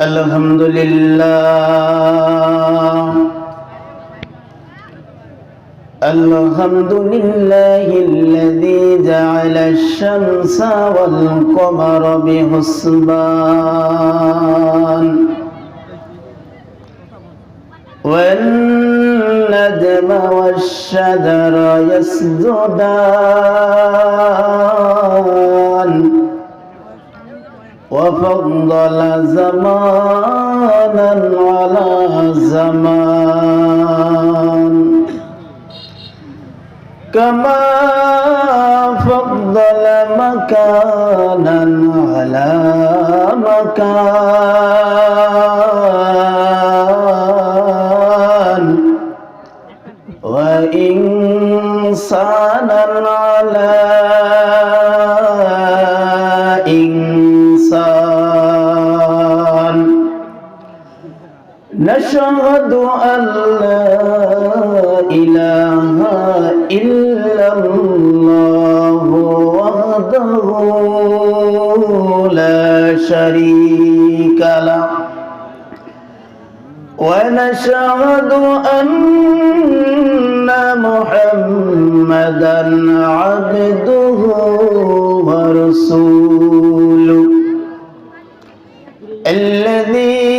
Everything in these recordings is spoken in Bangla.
الحمد لله الحمد لله الذي جعل الشمس والقمر بحسبان والنجم والشجر يسجدان وفضل زمانا على زمان كما فضل مكانا على مكان نشهد أن لا إله إلا الله وحده لا شريك له. ونشهد أن محمدا عبده ورسوله الذي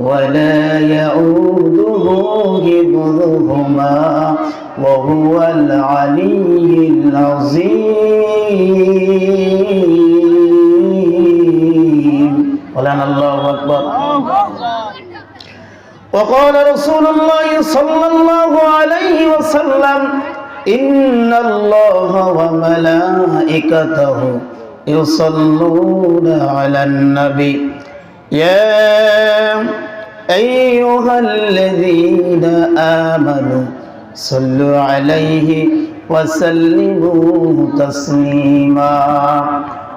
ولا يؤوده حفظهما وهو العلي العظيم. ولنا الله أكبر. وقال رسول الله صلى الله عليه وسلم إن الله وملائكته يصلون على النبي. يا أيها الذين آمنوا صلوا عليه وسلموا تسليما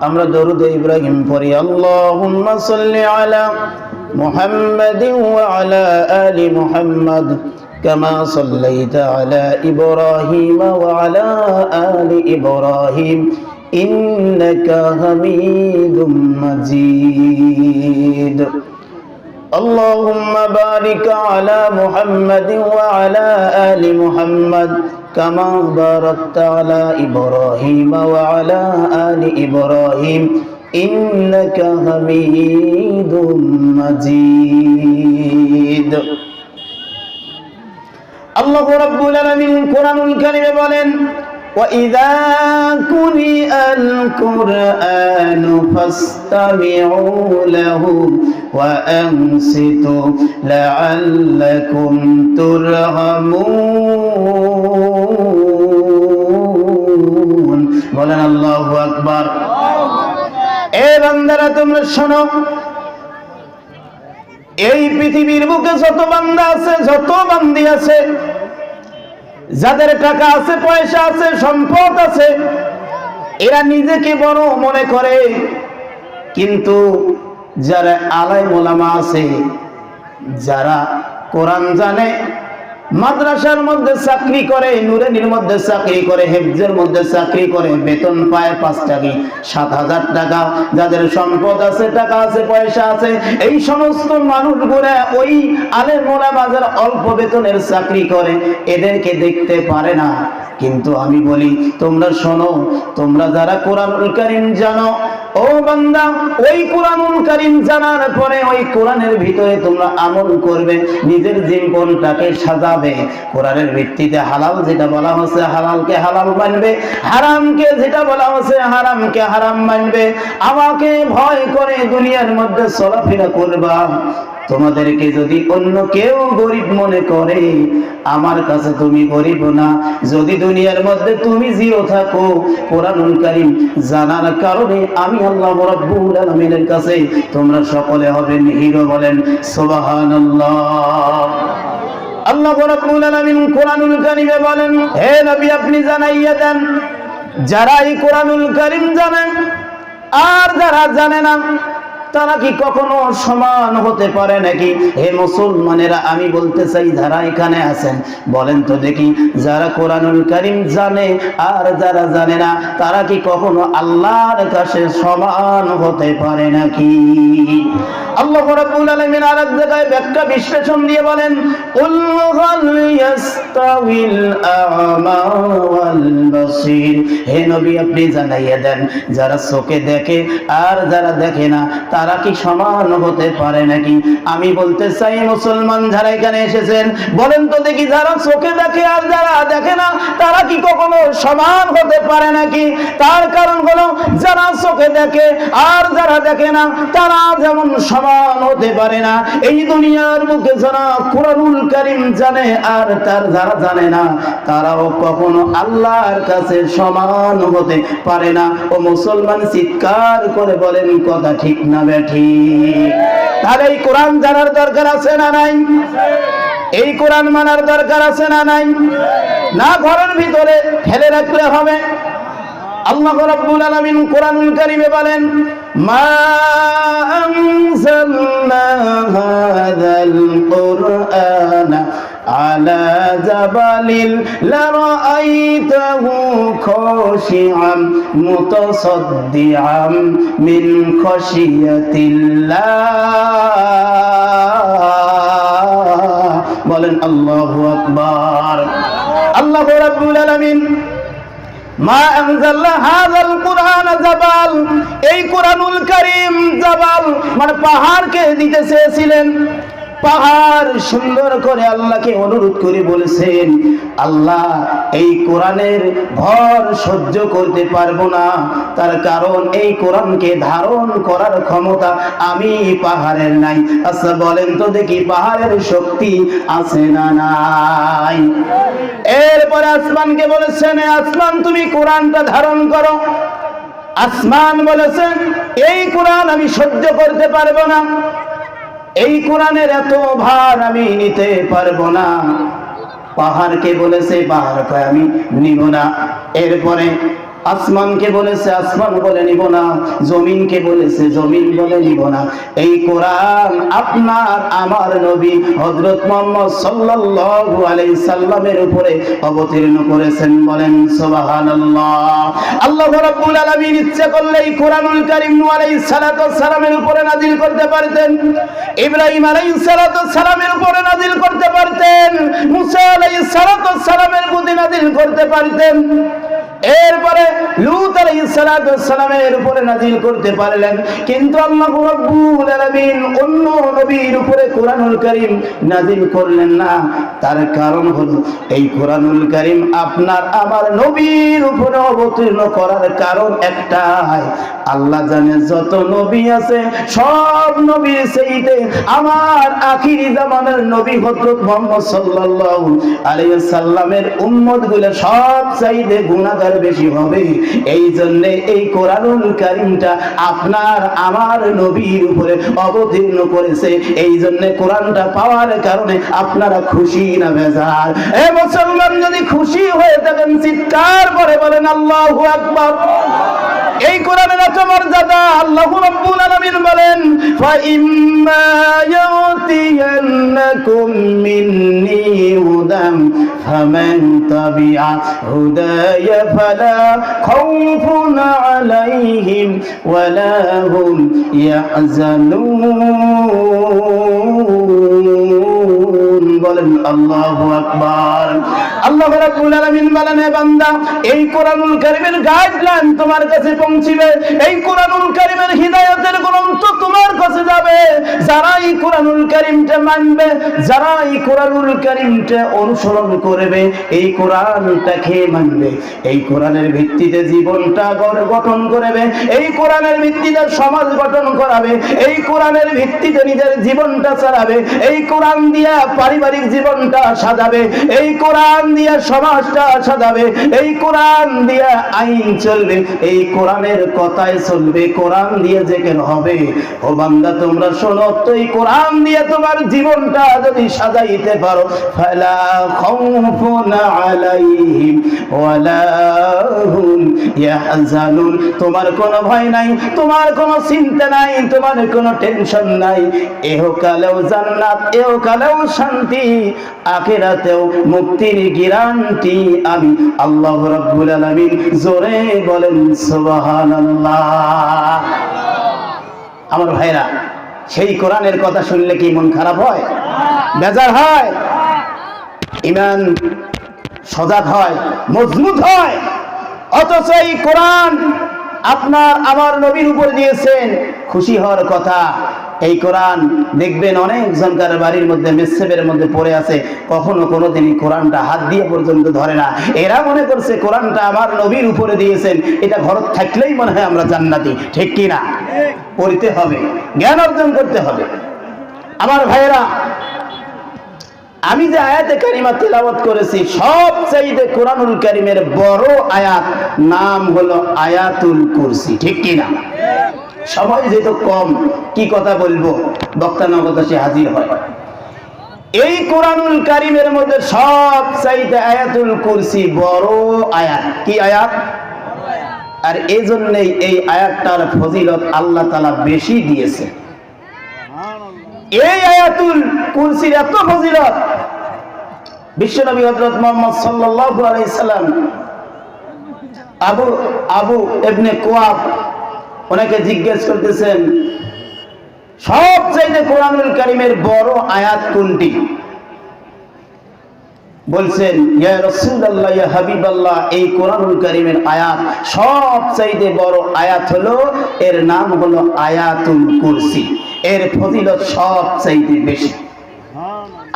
আমরা দরুদ ইব্রাহিম পড়ি আল্লাহুম্মা সাল্লি আলা মুহাম্মাদিন ওয়া আলা আলি মুহাম্মাদ كما صليت على إبراهيم وعلى آل إبراهيم إنك حميد مجيد اللهم بارك على محمد وعلى آل محمد كما باركت على إبراهيم وعلى آل إبراهيم إنك حميد مجيد আল্লাহ রাব্বুল আলামিন কোরআনুল কারীমে বলেন وإذا قرئ القرآن فاستمعوا له وأنصتوا لعلكم ترحمون বলেন আল্লাহ আকবার এ বান্দারা তোমরা শোনো এই পৃথিবীর বুকে যত বান্দা আছে যত বান্দি আছে যাদের টাকা আছে, পয়সা আছে, সম্পদ আছে, এরা নিজেকে বড় মনে করে। কিন্তু যারা আলাই মোলামা আছে, যারা কোরআন জানে মাদ্রাসার মধ্যে চাকরি করে, নুরেনির মধ্যে চাকরি করে, হেফজের মধ্যে চাকরি করে, বেতন পায় পাঁচ টাকা, সাত হাজার টাকা। যাদের সম্পদ আছে, টাকা আছে, পয়সা আছে, এই সমস্ত মানুষগুলো ওই আলের মোলা বাজার অল্প বেতনের চাকরি করে, এদেরকে দেখতে পারে না। কিন্তু আমি বলি, তোমরা শোনো, তোমরা যারা কোরআনুল কারিম জানো ও বান্দা, ওই কোরআনুল করিম জানার পরে ওই কোরআনের ভিতরে তোমরা আমল করবে, নিজের জীবনটাকে সাজাবে। কোরআনের ভিত্তিতে হালাল যেটা বলা হচ্ছে হালালকে হালাল মানবে, হারামকে যেটা বলা হচ্ছে হারামকে হারাম মানবে। আমাকে ভয় করে দুনিয়ার মধ্যে চলাফেরা করবা। তোমাদেরকে যদি অন্য কেউ গরিব মনে করে, আমার কাছে তুমি গরিব না। যদি দুনিয়ার মধ্যে তুমি জিও থাকো, কোরআনুল কারীম জানার কারণে আমি আল্লাহ রাব্বুল আলামিনের কাছে তোমরা সকলে হবে হিরো বলেন, সুবহানাল্লাহ। আল্লাহ রাব্বুল আলামিন কোরআনুল কারীমে বলেন, হে নবী আপনি জানাইয়া দেন যারা এই কোরআনুল কারীম জানেন আর যারা জানে না তারা কি কখনো সমান হতে পারে নাকি? হে মুসলমানেরা, আমি বলতে চাই, যারা এখানে আছেন, বলেন তো দেখি, যারা কোরআনুল কারীম জানে আর যারা জানে না, তারা কি কখনো আল্লাহর কাছে সমান হতে পারে নাকি? আল্লাহ রাব্বুল আলামিন আর এক জায়গায় ব্যাখ্যা বিশ্লেষণ দিয়ে বলেন, কুল হাল ইয়াস্তাউিল আ'মা ওয়াল বাসীর। হে নবী, আপনি জানাইয়া দেন, যারা চোখে দেখে আর যারা দেখে না, তারা কি সমান হতে পারে নাকি? আমি বলতে চাই, মুসলমান যারা এখানে এসেছেন, বলেন তো দেখি যারা চোখে দেখে আর যারা দেখে না, তারা কি কখনো সমান হতে পারে নাকি? তার কারণ হলো, যারা চোখে দেখে আর যারা দেখে না, তারা যেমন সমান হতে পারে না। এই দুনিয়ার মুখে যারা কোরআনুল কারীম জানে আর তার যারা জানে না, তারাও কখনো আল্লাহর কাছে সমান হতে পারে না। ও মুসলমান, চিৎকার করে বলেন, কথা ঠিক না বেঠি তাহলে এই কোরআন জানার দরকার আছে না নাই? এই কোরআন মানার দরকার আছে না নাই? না ঘরের ভিতরে ফেলে রাখলে হবে। আল্লাহ রাব্বুল আলামিন কোরআনুল কারীমে বলেন, মা আনজালনা হাযাল কুরআনা على جبل لرأيته خاشعا متصدعا من خشية الله বলেন আল্লাহু আকবার আল্লাহ রাব্বুল আলামিন মা আনজাল্লা হাযাল কুরআন জাবাল এই কোরআনুল কারীম জাবাল মানে পাহাড়কে দিতে চেয়েছিলেন পাহাড় সুন্দর করে আল্লাহকে অনুরোধ করে বলেছেন, আল্লাহ, এই কোরআনের ভর সহ্য করতে পারব না। তার কারণ এই কোরআনকে ধারণ করার ক্ষমতা আমি পাহাড়ের নাই। আচ্ছা বলেন তো দেখি পাহাড়ের শক্তি আছে না নাই? এরপরে আসমানকে বলেছেন আসমান, তুমি কোরআনটা ধারণ করো। আসমান বলেছেন, এই কোরআন আমি সহ্য করতে পারব না। এই কোরআনের এত ভার আমি নিতে পারব না। পাহাড়কে বলেছে পাহাড়কে আমি নিব না। এরপরে আসমানকে বলেছে, আসমান বলে নিব না, জমিনকে বলেছে, জমিন বলে নিব না। এই কোরআন আপনার, আমার নবী হযরত মুহাম্মদ সাল্লাল্লাহু আলাইহি সাল্লামের উপরে অবতীর্ণ করেছেন, বলেন সুবহানাল্লাহ। আল্লাহ রাব্বুল আলামিন ইচ্ছা করলে এই কোরআনুল কারীম নূহ আলাইহিস সালাতু সালামের উপরে নাজিল করতে পারতেন। ইব্রাহিম আলাইহিস সালাতু সালামের উপরে নাজিল করতে পারতেন। মুসা আলাইহিস সালাতু সালামের প্রতি নাজিল করতে পারতেন। এরপরে লুত আলাইহিস সালামের উপরে নাজিল করতে পারলেন। কিন্তু আল্লাহ রাব্বুল আলামিন নবীর উপরে কোরআনুল কারীম নাজিল করলেন না। তার কারণ হলো, এই কোরআনুল কারীম আপনার আমার নবীর উপরে অবতীর্ণ করার কারণ একটাই। আল্লাহ জানে যত নবী আছে, সব নবীর সেইতে আমার আখিরি জামানের নবী হযরত মুহাম্মদ সাল্লাল্লাহু আলাইহি সাল্লামের উম্মতগুলো সব চাইতে গুনাহগার বেশি হবে। এই জন্য এই কোরআনুল কারীমটা আপনার আমার নবীর উপরে অবতীর্ণ করেছে। এই জন্য কোরআনটা পাওয়ার কারণে আপনারা খুশি না বেজার? এ মুসলমান যদি খুশি হয়ে থাকেন, চিৎকার করে বলেন, আল্লাহু আকবার। এই কোরআনের এত মর্যাদা, আল্লাহ রাব্বুল আলামিন বলেন, ফা ইম্মা ইয়াতিয়ান্নাকুম মিন্নি হুদাম, ফামান তাবিআ হুদায়া ফালা খাউফুন আলাইহিম ওয়ালা হুম আল্লাহু আকবার। আল্লাহ রাব্বুল আলামিন বলেন, হে বান্দা, এই কোরআনুল কারীমের গাইডলাইন তোমার কাছে পৌঁছিবে। এই কোরআনুল কারীমের হিদায়াতের গ্রন্থ তোমার কাছে যাবে। যারা এই কোরআনুল কারীমটা মানবে যারা এই কোরআনুল কারীমটা অনুসরণ করবে, এই কোরআনটাকে মানবে। এই কোরআনের ভিত্তিতে জীবনটা গঠন করবে, এই কোরআনের ভিত্তিতে সমাজ গঠন করাবে, এই কোরআনের ভিত্তিতে নিজের জীবনটা চালাবে, এই কোরআন দিয়া পারিবারিক জীবনটা সাজাবে, এই কোরআন দিয়া সমাজটা সাজাবে, এই কোরআন দিয়া আইন চলবে, এই কোরআনের কথায় চলবে, কোরআন দিয়ে যে কেন হবে? ও বান্দা, তোমরা শোনো তো, এই কোরআন দিয়ে তোমার জীবনটা যদি সাজাইতে পারো, ফালা খাউফুন আলাইহিম ওয়ালা হুম ইয়াহজানুন। তোমার কোনো ভয় নাই, তোমার কোনো চিন্তা নাই, তোমার কোনো টেনশন নাই। এহকালেও জান্নাত, এহকালেও শান্তি, আখিরাতেও মুক্তির আমি আল্লাহ আলামিন জোরে বলেন, সুবহানাল্লাহ। আমার ভাইরা, সেই কোরআনের কথা শুনলে কি মন খারাপ হয়? বেজার হয়? ইমান সজাগ হয়, মজবুত হয়। অথচ এই কোরআন আপনার আমার নবীর উপর দিয়েছেন, খুশি হওয়ার কথা। এই কোরআন দেখবেন অনেক জনকার বাড়ির মধ্যে, মেসেবের মধ্যে পড়ে আছে, কখনো কোনো দিনই কোরআনটা হাত দিয়ে পর্যন্ত ধরে না। এরা মনে করছে কোরআনটা আমার নবীর উপরে দিয়েছেন, এটা ঘর থাকলেই মনে হয় আমরা জান্নাতি, ঠিক কি না? পড়তে হবে, জ্ঞান অর্জন করতে হবে। আমার ভাইয়েরা, আমি যে আয়াতে কারিমা তেলাওয়াত করেছি সব চাইতে কোরআনুল কারিমের বড় আয়াত নাম হলো আয়াতুল কুরসি, ঠিক কি না? সময় যেহেতু কম, কি কথা বলব? বক্তা নগদ সে হাজির হয়। এই কোরআনুল কারিমের মধ্যে সব চাইতে আয়াতুল কুরসি বড় আয়াত। কি আয়াত? আর এই জন্যই এই আয়াতটার ফজিলত আল্লাহ তালা বেশি দিয়েছে। এই আয়াতুল কুরসির এত ফজিলত। বিশ্বনবী হযরত মুহাম্মদ সাল্লাল্লাহু আলাইহি সাল্লাম, আবু আবু ইবনে কুয়াব ওনাকে জিজ্ঞেস করতেছেন সব চাইতে কোরআনুল কারীমের বড় আয়াত কোনটি? বলছেন এই কোরআনুল কারীমের আয়াত সব চাইতে বড় আয়াত হলো, এর নাম হলো আয়াতুল কুরসি। এর ফজিলত সব চাইতে বেশি।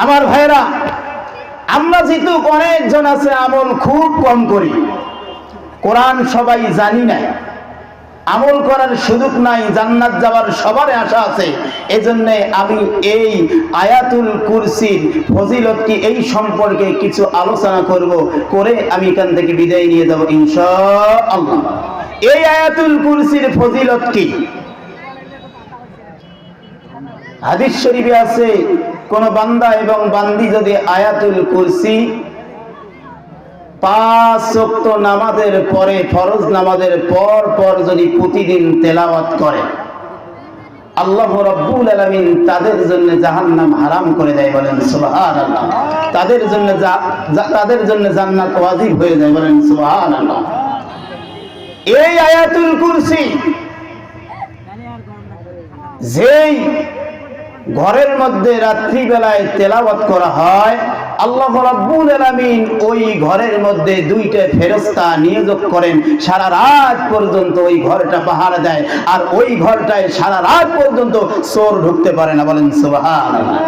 আমার ভাইরা আমরা যেহেতু অনেকজন আছে, আমল খুব কম করি। কোরআন সবাই জানি না। আমল করার সুযোগ নাই, জান্নাত যাওয়ার সবার আশা আছে। এজন্য আমি এই আয়াতুল কুরসির ফজিলত কি, এই সম্পর্কে কিছু আলোচনা করব, করে আমি এখান থেকে বিদায় নিয়ে যাব ইনশাআল্লাহ। এই আয়াতুল কুরসির ফজিলত কি? হাদিস শরীফে আছে, কোন বান্দা এবং বান্দি যদি আয়াতুল কুরসি পাঁচ ওয়াক্ত নামাজের পরে, ফরজ নামাজের পর পর যদি প্রতিদিন তেলাওয়াত করে, আল্লাহ রব্বুল আলামিন তাদের জন্য জাহান্নাম হারাম করে দেয় বলেন, সুবহানাল্লাহ। তাদের জন্য তাদের জন্য জান্নাত ওয়াজিব হয়ে যায় বলেন, সুবহানাল্লাহ। এই আয়াতুল কুরসি যেই ঘরের মধ্যে রাত্রিবেলায় তেলাওয়াত করা হয় আল্লাহ রাব্বুল আলামিন ওই ঘরের মধ্যে দুইটা ফেরেশতা নিয়োগ করেন। সারা রাত পর্যন্ত ওই ঘরটা পাহারা দেয়। আর ওই ঘরটায় সারা রাত পর্যন্ত চোর ঢুকতে পারে না বলেন সুবহানাল্লাহ।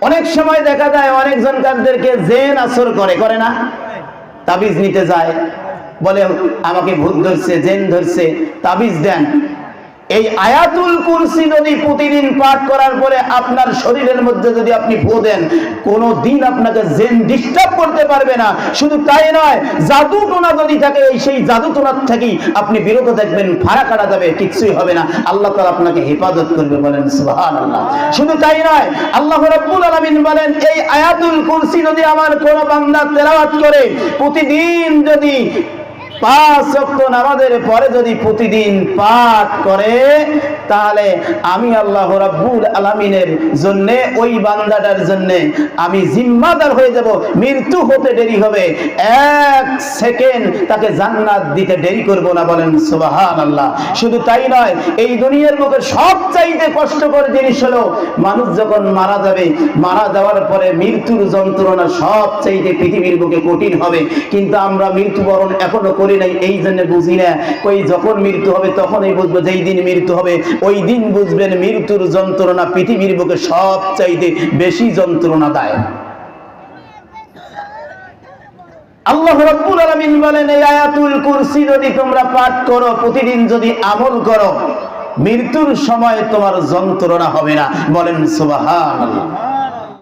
অনেক সময় দেখা যায় অনেকজন কারদেরকে জেন আসর করে করে না? তাবিজ নিতে যায়। বলে, আমাকে ভূত ধরছে, জেন ধরছে, তাবিজ দেন। এই আয়াতুল কুরসি যদি প্রতিদিন পাঠ করার পরে আপনার শরীরের মধ্যে যদি আপনি ফু দেন কোনো দিন আপনাকে জেন ডিস্টার্ব করতে পারবে না। শুধু তাই নয় জাদু টোনা যদি থাকে, এই সেই জাদু টোনার থেকেই আপনি বিরত দেখবেন ফাড়া কাটা যাবে, কিছুই হবে না। আল্লাহ তাআলা আপনাকে হেফাজত করবে বলেন, সুবহানাল্লাহ। শুধু তাই নয়, আল্লাহ রাব্বুল আলামিন বলেন, এই আয়াতুল কুরসি যদি আমার কোন বান্দা তেলাওয়াত করে, প্রতিদিন যদি পাঁচ ওয়াক্ত নামাজের পরে যদি প্রতিদিন পাঠ করে, তাহলে আমি আল্লাহ রাব্বুল আলামিনের জন্য, ওই বান্দাটার জন্য আমি জিম্মাদার হয়ে যাব, মৃত্যু হতে দেরি হবে। এক সেকেন্ড তাকে জান্নাত দিতে দেরি করব না বলেন সুবহানাল্লাহ। শুধু তাই নয়, এই দুনিয়ার মুখে সবচাইতে কষ্টকর জিনিস হলো, মানুষ যখন মারা যাবে, মারা যাওয়ার পরে মৃত্যুর যন্ত্রণা সবচাইতে পৃথিবীর বুকে কঠিন হবে। কিন্তু আমরা মৃত্যুবরণ এখনও করি নাই, এই জন্য বুঝি না। কই যখন মৃত্যু হবে তখনই বুঝব যেই দিন মৃত্যু হবে। ওই দিন বুঝবেন মৃত্যুর যন্ত্রণা পৃথিবীর বুকে সবচাইতে বেশি যন্ত্রণা দেয়। করো করো, মৃত্যুর সময় তোমার যন্ত্রণা হবে না। বলেন, সুবহানাল্লাহ।